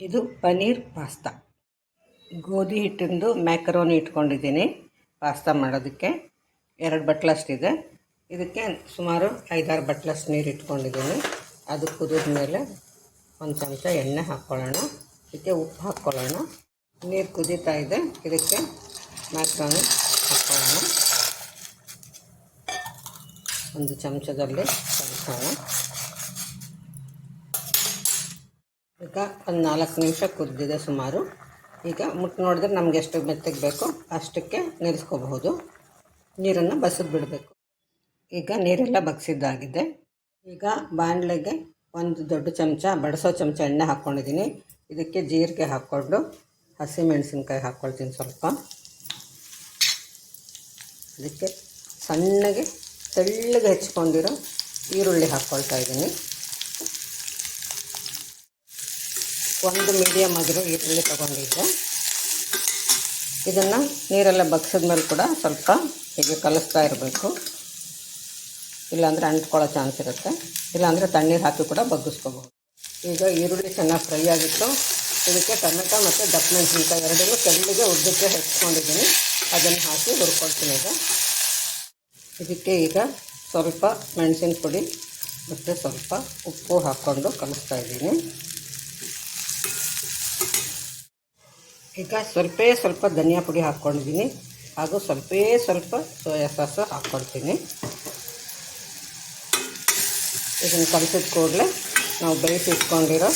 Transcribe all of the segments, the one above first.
ಇದು ಪನ್ನೀರ್ ಪಾಸ್ತಾ. ಗೋಧಿ ಹಿಟ್ಟಿಂದು ಮ್ಯಾಕರೋನಿ ಇಟ್ಕೊಂಡಿದ್ದೀನಿ. ಪಾಸ್ತಾ ಮಾಡೋದಕ್ಕೆ ಎರಡು ಬಟ್ಲಷ್ಟಿದೆ. ಇದಕ್ಕೆ ಸುಮಾರು ಐದಾರು ಬಟ್ಲಷ್ಟು ನೀರು ಇಟ್ಕೊಂಡಿದ್ದೀನಿ. ಅದು ಕುದಿದ ಮೇಲೆ ಒಂದು ಚಮಚ ಎಣ್ಣೆ ಹಾಕ್ಕೊಳ್ಳೋಣ ಇದಕ್ಕೆ ಉಪ್ಪು ಹಾಕ್ಕೊಳ್ಳೋಣ ನೀರು ಕುದೀತಾ ಇದೆ. ಇದಕ್ಕೆ ಮ್ಯಾಕರೋನಿ ಹಾಕ್ಕೊಳ್ಳೋಣ ಒಂದು ಚಮಚದಲ್ಲಿ ಕಲಿಸೋಣ. ಈಗ ಒಂದು ನಾಲ್ಕು ನಿಮಿಷ ಕುದ್ದಿದೆ ಸುಮಾರು. ಈಗ ಮುಟ್ಟು ನೋಡಿದ್ರೆ ನಮ್ಗೆ ಎಷ್ಟು ಮೆತ್ತಗೆ ಬೇಕೋ ಅಷ್ಟಕ್ಕೆ ನಿಲ್ಲಿಸ್ಕೋಬಹುದು ನೀರನ್ನು ಬಸಿದು ಬಿಡಬೇಕು. ಈಗ ನೀರೆಲ್ಲ ಬಗ್ಸಿದ್ದಾಗಿದೆ. ಈಗ ಬಾಣಲೆಗೆ ಒಂದು ದೊಡ್ಡ ಚಮಚ, ಬಡಿಸೋ ಚಮಚ ಎಣ್ಣೆ ಹಾಕ್ಕೊಂಡಿದ್ದೀನಿ ಇದಕ್ಕೆ ಜೀರಿಗೆ ಹಾಕ್ಕೊಂಡು, ಹಸಿಮೆಣಸಿನ್ಕಾಯಿ ಹಾಕ್ಕೊಳ್ತೀನಿ ಸ್ವಲ್ಪ. ಅದಕ್ಕೆ ಸಣ್ಣಗೆ ತೆಳ್ಳಗೆ ಹೆಚ್ಕೊಂಡಿರೋ ಈರುಳ್ಳಿ ಹಾಕ್ಕೊಳ್ತಾ ಇದ್ದೀನಿ. ಒಂದು ಮೀಡಿಯಮ್ ಆಗಿರೋ ಈರುಳ್ಳಿ ತೊಗೊಂಡಿದ್ದೆ. ಇದನ್ನು ನೀರೆಲ್ಲ ಬಗ್ಸಿದ್ಮೇಲೆ ಕೂಡ ಸ್ವಲ್ಪ ಹೀಗೆ ಕಲಿಸ್ತಾ ಇರಬೇಕು. ಇಲ್ಲಾಂದರೆ ಅಂಟ್ಕೊಳ್ಳೋ ಚಾನ್ಸ್ ಇರುತ್ತೆ. ಇಲ್ಲಾಂದರೆ ತಣ್ಣೀರು ಹಾಕಿ ಕೂಡ ಬಗ್ಗಿಸ್ಕೋಬಹುದು. ಈಗ ಈರುಳ್ಳಿ ಚೆನ್ನಾಗಿ ಫ್ರೈ ಆಗಿತ್ತು. ಇದಕ್ಕೆ ಟೊಮೆಟೊ ಮತ್ತು ದಪ್ಪ ಮೆಣಸಿನ್ಕಾಯಿ ಎರಡನ್ನು ಕಲ್ಲಿಗೆ ಉದ್ದಕ್ಕೆ ಹೆಚ್ಚಿಕೊಂಡಿದ್ದೀನಿ ಅದನ್ನು ಹಾಕಿ ಹುರ್ಕೊಳ್ತೀನಿ ಈಗ. ಇದಕ್ಕೆ ಈಗ ಸ್ವಲ್ಪ ಮೆಣಸಿನ ಪುಡಿ ಮತ್ತು ಸ್ವಲ್ಪ ಉಪ್ಪು ಹಾಕ್ಕೊಂಡು ಕಲಿಸ್ತಾ ಇದ್ದೀನಿ. ಈಗ ಸ್ವಲ್ಪ ಸ್ವಲ್ಪ ಧನಿಯಾ ಪುಡಿ ಹಾಕ್ಕೊಂಡಿದ್ದೀನಿ. ಹಾಗೂ ಸ್ವಲ್ಪ ಸ್ವಲ್ಪ ಸೋಯಾ ಸಾಸು ಹಾಕ್ಕೊಳ್ತೀನಿ ಇದನ್ನು ಕಲಿಸಿದ ಕೂಡಲೇ ನಾವು ಬೇಯಿಸಿ ಇಟ್ಕೊಂಡಿರೋ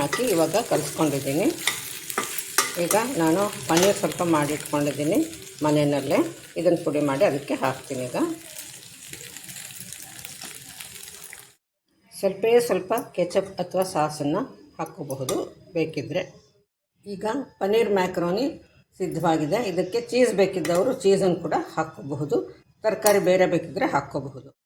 ಹಾಕಿ ಇವಾಗ ಕಲಿಸ್ಕೊಂಡಿದ್ದೀನಿ. ಈಗ ನಾನು ಪನ್ನೀರ್ ಸ್ವಲ್ಪ ಮಾಡಿಟ್ಕೊಂಡಿದ್ದೀನಿ ಮನೆಯಲ್ಲೇ. ಇದನ್ನು ಪುಡಿ ಮಾಡಿ ಅದಕ್ಕೆ ಹಾಕ್ತೀನಿ ಈಗ. ಸ್ವಲ್ಪ ಸ್ವಲ್ಪ ಕೆಚಪ್ ಅಥವಾ ಸಾಸನ್ನು ಹಾಕ್ಕೋಬಹುದು ಬೇಕಿದ್ದರೆ ಈಗ ಪನ್ನೀರ್ ಮ್ಯಾಕ್ರೋನಿ ಸಿದ್ಧವಾಗಿದೆ. ಇದಕ್ಕೆ ಚೀಸ್ ಬೇಕಿದ್ದವರು ಚೀಸನ್ನು ಕೂಡ ಹಾಕ್ಕೋಬಹುದು ತರಕಾರಿ ಬೇರೆ ಬೇಕಿದ್ದರೆ ಹಾಕ್ಕೋಬಹುದು